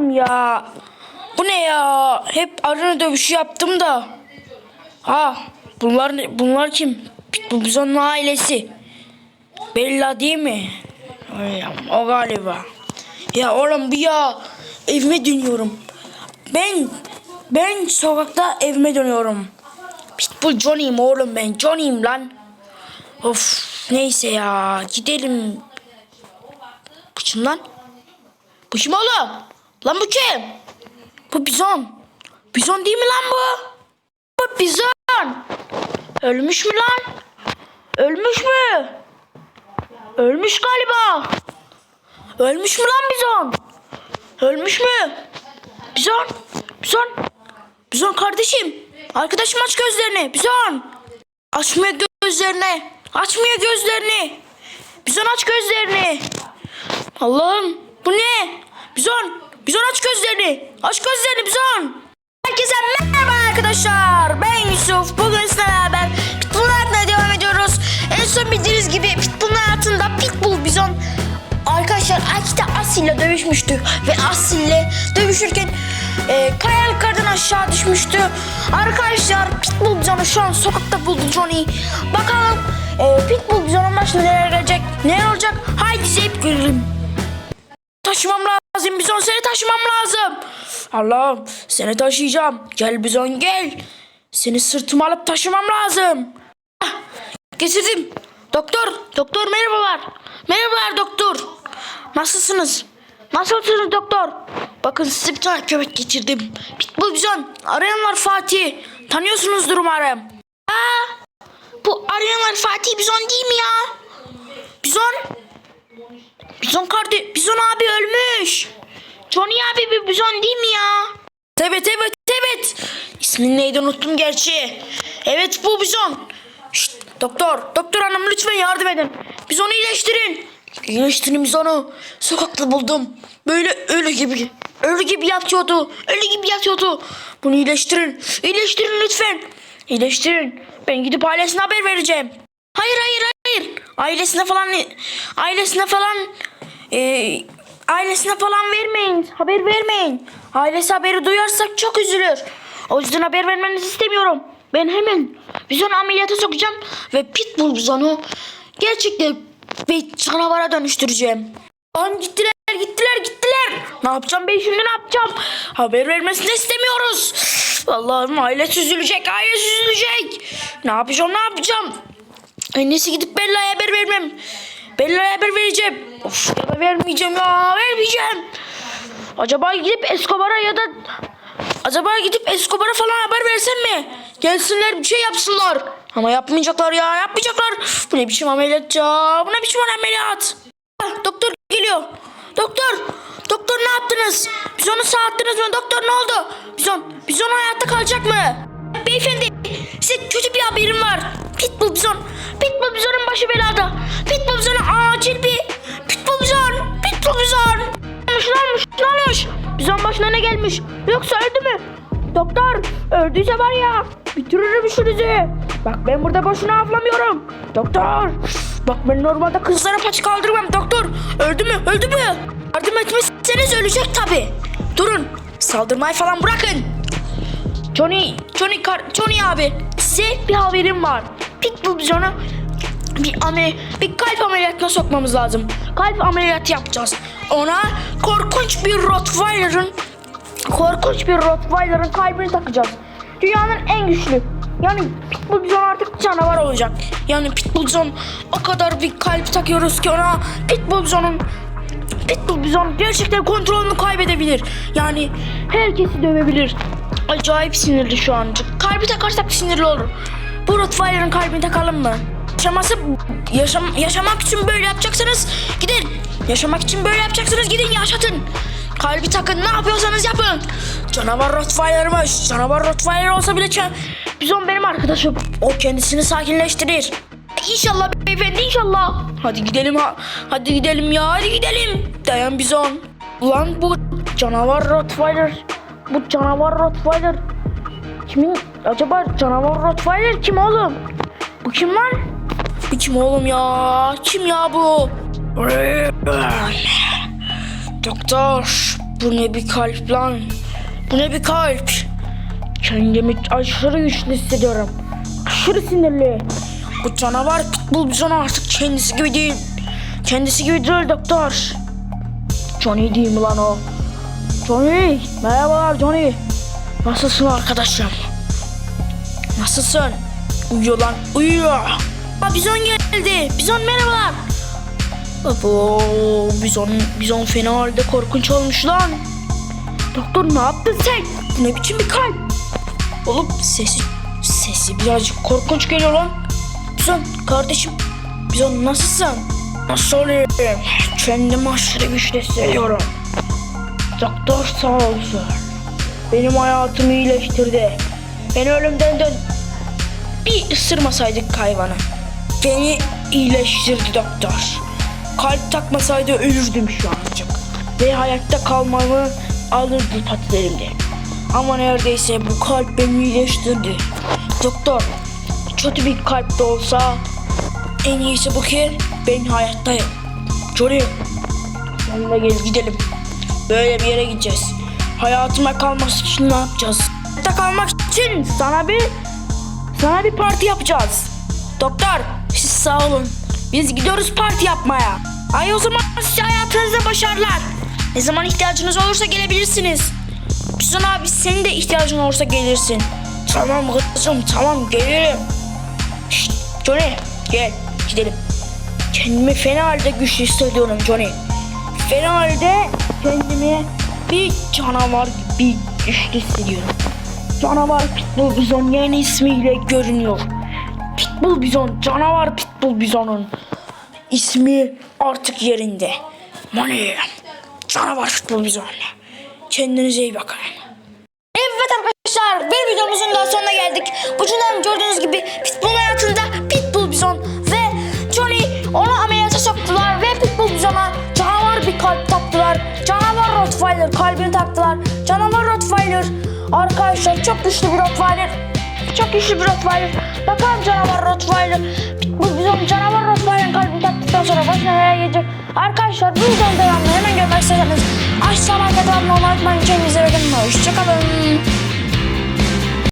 Allah'ım ya. Bu ne ya? Hep arena dövüşü yaptım da. Ha bunlar bunlar kim? Bu Bizon'un ailesi. Bella değil mi? O galiba. Ya oğlum bir ya evime dönüyorum. Ben ben sokakta evime dönüyorum. Pitbull Johnny'im oğlum ben. Johnny'im lan. Of neyse ya gidelim. Bu lan? Bu kim oğlum? Lan bu kim? Bu bizon. Bizon değil mi lan bu? Bu bizon. Ölmüş mü lan? Ölmüş mü? Ölmüş galiba. Ölmüş mü lan bizon? Ölmüş mü? Bizon. Bizon. Bizon kardeşim. Arkadaşım aç gözlerini. Bizon. Açmıyor gözlerini. Açmıyor gözlerini. Bizon aç gözlerini. Allah'ım bu ne? Bizon. Bizon aç gözlerini. Aç gözlerini Bizon. Herkese merhaba arkadaşlar. Ben Yusuf. Bugün sizlerle beraber Pitbull hayatına devam ediyoruz. En son bildiğiniz gibi Pitbull'un hayatında Pitbull Bizon Arkadaşlar Akita Asil'le dövüşmüştü ve Asil'le dövüşürken e, kaya yukarıdan aşağı düşmüştü. Arkadaşlar Pitbull Bizon'u şu an sokakta buldu Johnny. Bakalım e, Pitbull Bizon'un başına neler gelecek, neler olacak? Haydi izleyip görelim. Taşımam lazım Bizon taşımam lazım. Allah'ım seni taşıyacağım. Gel Bizon gel. Seni sırtıma alıp taşımam lazım. Ah, Getirdim. Doktor, doktor merhabalar. Merhabalar doktor. Nasılsınız? Nasılsınız doktor? Bakın size bir tane köpek geçirdim. Pitbull Bizon. Arayan var Fatih. Tanıyorsunuzdur umarım. Aa, bu arayan var Fatih Bizon değil mi ya? Bizon? Bizon kardeş, Bizon abi ölmüş. Johnny abi bir Bizon değil mi ya? Evet evet evet. İsmini neydi unuttum gerçi. Evet bu Bizon. Şşt, doktor, doktor hanım lütfen yardım edin. Bizon'u iyileştirin. İyileştirin Bizon'u. Sokakta buldum. Böyle ölü gibi. Ölü gibi yatıyordu. Ölü gibi yatıyordu. Bunu iyileştirin. İyileştirin lütfen. İyileştirin. Ben gidip ailesine haber vereceğim. Hayır hayır hayır. Ailesine falan ailesine falan e, ailesine falan vermeyin. Haber vermeyin. Ailesi haberi duyarsak çok üzülür. O yüzden haber vermenizi istemiyorum. Ben hemen bizonu ameliyata sokacağım ve pitbull bizonu gerçekten bir canavara dönüştüreceğim. Lan gittiler gittiler gittiler. Ne yapacağım ben şimdi ne yapacağım? Haber vermesini istemiyoruz. Allah'ım ailesi üzülecek ailesi üzülecek. Ne yapacağım ne yapacağım? En iyisi gidip Bella'ya haber vermem. Bella'ya haber vereceğim. Of ya da vermeyeceğim ya vermeyeceğim. Acaba gidip Escobar'a ya da acaba gidip Escobar'a falan haber versem mi? Gelsinler bir şey yapsınlar. Ama yapmayacaklar ya yapmayacaklar. Bu ne biçim ameliyat ya? Bu ne biçim ameliyat? Ah, doktor geliyor. Doktor. Doktor ne yaptınız? Biz onu sağ attınız mı? Doktor ne oldu? Bizon, Bizon hayatta kalacak mı? Beyefendi size kötü bir haberim var. Pitbull Bizon. Pitbull Bizon'un başı belada. Pitbull Bizon'a acil bir... Pitbull Bizon. Pitbull Bizon. Ne olmuş ne olmuş ne olmuş? Bizon başına ne gelmiş? Yoksa öldü mü? Doktor öldüyse var ya bitiririm işinizi. Bak ben burada boşuna avlamıyorum. Doktor. Bak ben normalde kızlara paç kaldırmam. Doktor öldü mü öldü mü? Yardım etmezseniz ölecek tabi. Durun saldırmayı falan bırakın. Johnny, Johnny, kar, Johnny abi size bir haberim var. Pitbull Bizon'u bir, ame, bir kalp ameliyatına sokmamız lazım. Kalp ameliyatı yapacağız. Ona korkunç bir Rottweiler'ın korkunç bir Rottweiler'ın kalbini takacağız. Dünyanın en güçlü. Yani Pitbull Bizon artık canavar olacak. Yani Pitbull Bizon o kadar bir kalp takıyoruz ki ona Pitbull Bizon'un Pitbull Bizon gerçekten kontrolünü kaybedebilir. Yani herkesi dövebilir. Acayip sinirli şu an. Kalbi takarsak sinirli olur. Bu Rottweiler'ın kalbini takalım mı? Yaşaması, yaşam, yaşamak için böyle yapacaksanız gidin. Yaşamak için böyle yapacaksanız gidin yaşatın. Kalbi takın ne yapıyorsanız yapın. Canavar Rottweiler'mış. Canavar Rottweiler olsa bile Bizon benim arkadaşım. O kendisini sakinleştirir. İnşallah beyefendi inşallah. Hadi gidelim ha. Hadi gidelim ya hadi gidelim. Dayan bizon. Ulan bu canavar Rottweiler. Bu canavar Rottweiler. Kimin acaba canavar Rottweiler kim oğlum? Bu kim lan? Kim oğlum ya? Kim ya bu? Doktor. Bu ne bir kalp lan? Bu ne bir kalp? Kendimi aşırı güçlü hissediyorum. Aşırı sinirli. Bu canavar pitbull bizon artık kendisi gibi değil. Kendisi gibi değil doktor. Johnny değil mi lan o? Johnny. Merhabalar Johnny. Nasılsın arkadaşım? Nasılsın? Uyuyor lan. Uyuyor. Aa, bizon geldi. Bizon merhabalar. Abo, bizon, bizon fena halde korkunç olmuş lan. Doktor ne yaptın sen? Ne biçim bir kalp? Oğlum sesi, sesi birazcık korkunç geliyor lan. Bizon kardeşim, bizon nasılsın? Nasıl olayım? Kendimi aşırı güçlü hissediyorum. Doktor sağ olsun. Benim hayatımı iyileştirdi. Beni ölümden dön. Bir ısırmasaydık hayvanı. Beni iyileştirdi doktor. Kalp takmasaydı ölürdüm şu ancak. Ve hayatta kalmamı alırdı patilerimde. Ama neredeyse bu kalp beni iyileştirdi. Doktor, kötü bir kalp de olsa en iyisi bu ki ben hayattayım. Johnny, seninle gel gidelim. Böyle bir yere gideceğiz. Hayatıma kalması için ne yapacağız? Hayatta kalmak için sana bir sana bir parti yapacağız. Doktor sağ olun. Biz gidiyoruz parti yapmaya. Ay o zaman size hayatınızda başarılar. Ne zaman ihtiyacınız olursa gelebilirsiniz. Bizon abi senin de ihtiyacın olursa gelirsin. Tamam kızım tamam gelirim. Şşt, Johnny gel gidelim. Kendimi fena halde güçlü hissediyorum Johnny. Fena halde kendimi bir canavar gibi güçlü hissediyorum. Canavar Pitbull Bizon yeni ismiyle görünüyor. Pitbull Bizon, canavar Pitbull Bizon'un ismi artık yerinde. Money, canavar Pitbull Bizon. Kendinize iyi bakın. Evet arkadaşlar bir videomuzun daha sonuna geldik. Bucundan gördüğünüz gibi Pitbull'un hayatında Pitbull Bizon ve Johnny onu ameliyata soktular ve Pitbull Bizon'a canavar bir kalp taktılar. Canavar Rottweiler kalbini taktılar. Canavar Rottweiler arkadaşlar çok güçlü bir Rottweiler. Çok güçlü bir Rottweiler. Bakalım canavar Rottweiler. Pitbull Bizon canavar Rottweiler'ın kalbini taktıktan sonra başına neler gelecek. Arkadaşlar bu videonun devamını hemen görmek isterseniz aşağıdan abone olmayı unutmayın. Kendinize bakın. Hoşçakalın.